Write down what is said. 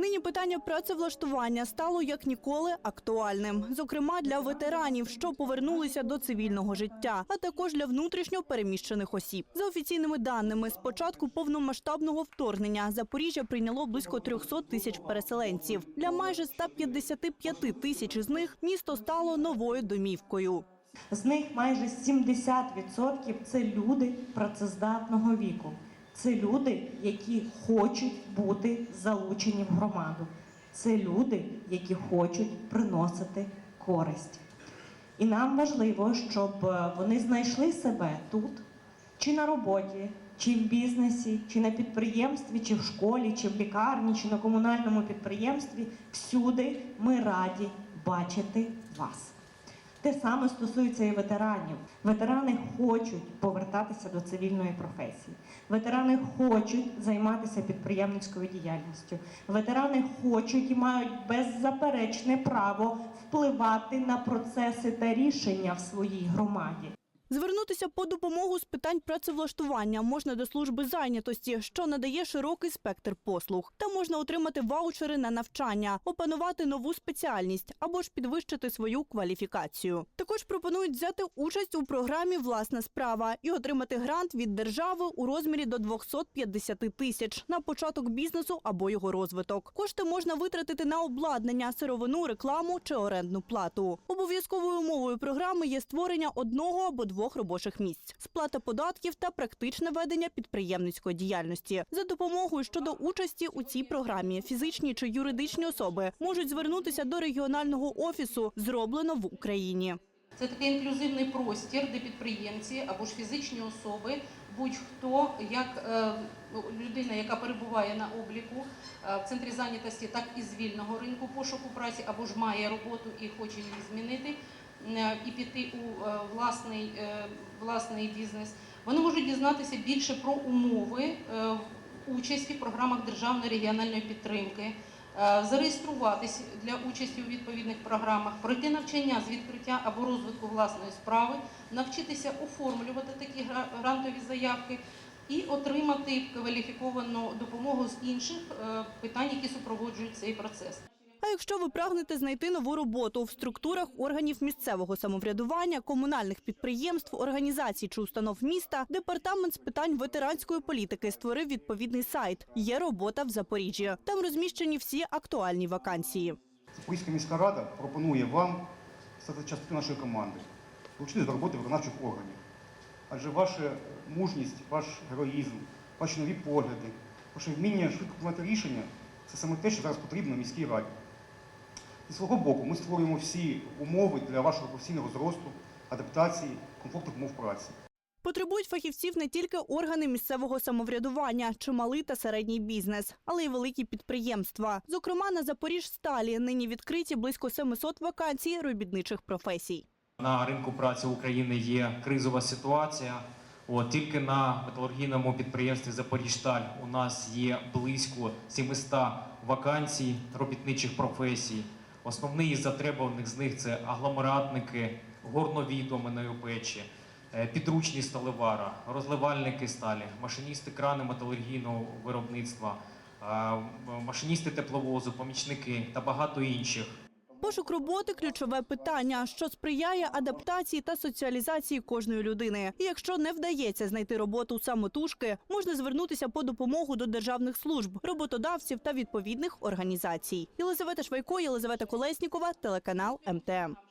Нині питання працевлаштування стало як ніколи актуальним, зокрема для ветеранів, що повернулися до цивільного життя, а також для внутрішньо переміщених осіб. За офіційними даними, з початку повномасштабного вторгнення Запоріжжя прийняло близько 300 тисяч переселенців. Для майже 155 тисяч із них місто стало новою домівкою. З них майже 70% це люди працездатного віку. Це люди, які хочуть бути залучені в громаду. Це люди, які хочуть приносити користь. І нам важливо, щоб е, вони знайшли себе тут, чи на роботі, чи в бізнесі, чи на підприємстві, чи в школі, чи в лікарні, чи на комунальному підприємстві. Всюди ми раді бачити вас. Те саме стосується і ветеранів. Ветерани хочуть повертатися до цивільної професії. Ветерани хочуть займатися підприємницькою діяльністю. Ветерани хочуть і мають беззаперечне право впливати на процеси та рішення в своїй громаді. Звернутися по допомогу з питань працевлаштування можна до служби зайнятості, що надає широкий спектр послуг. Та можна отримати ваучери на навчання, опанувати нову спеціальність або ж підвищити свою кваліфікацію. Також пропонують взяти участь у програмі Власна справа і отримати грант від держави у розмірі до 250 тисяч на початок бізнесу або його розвиток. Кошти можна витратити на обладнання, сировину, рекламу чи орендну плату. Обов'язковою умовою програми є створення одного або двох робочих місць, сплата податків та практичне ведення підприємницької діяльності. За допомогою щодо участі у цій програмі фізичні чи юридичні особи можуть звернутися до регіонального офісу, зроблено в Україні. Це такий інклюзивний простір, де підприємці або ж фізичні особи, будь-хто, як е, ну, людина, яка перебуває на обліку е, в центрі зайнятості, так і з вільного ринку пошуку праці, або ж має роботу і хоче її змінити і піти у е, власний, е, власний бізнес. Вони можуть дізнатися більше про умови е, участі в програмах державної регіональної підтримки. Е, зареєструватись для участі у відповідних програмах, пройти навчання з відкриття або розвитку власної справи, навчитися оформлювати такі грантові заявки і отримати кваліфіковану допомогу з інших е, питань, які супроводжують цей процес. Якщо ви прагнете знайти нову роботу в структурах органів місцевого самоврядування, комунальних підприємств, організацій чи установ міста, департамент з питань ветеранської політики створив відповідний сайт. Є робота в Запоріжжі. Там розміщені всі актуальні вакансії. Запорізька міська рада пропонує вам стати частиною нашої команди, долучитись до роботи виконавчих органів. Адже ваша мужність, ваш героїзм, ваші нові погляди, ваше вміння швидко приймати рішення це саме те, що зараз потрібно міській раді. Зі свого боку, ми створюємо всі умови для вашого професійного зросту, адаптації, комфортних умов праці. Потребують фахівців не тільки органи місцевого самоврядування чи малий та середній бізнес, але й великі підприємства. Зокрема, на Запоріжсталі нині відкриті близько 700 вакансій робітничих професій. На ринку праці України є кризова ситуація. От, тільки на металургійному підприємстві Запоріжсталь у нас є близько 700 вакансій робітничих професій. Основний із затребуваних з них це агломератники, горнові доменої печі, е, підручні сталевара, розливальники сталі, машиністи крани металургійного виробництва, е, машиністи тепловозу, помічники та багато інших. Пошук роботи ключове питання, що сприяє адаптації та соціалізації кожної людини. І якщо не вдається знайти роботу самотужки, можна звернутися по допомогу до державних служб, роботодавців та відповідних організацій. Єлизавета Швайко, Єлизавета Колеснікова, телеканал МТМ.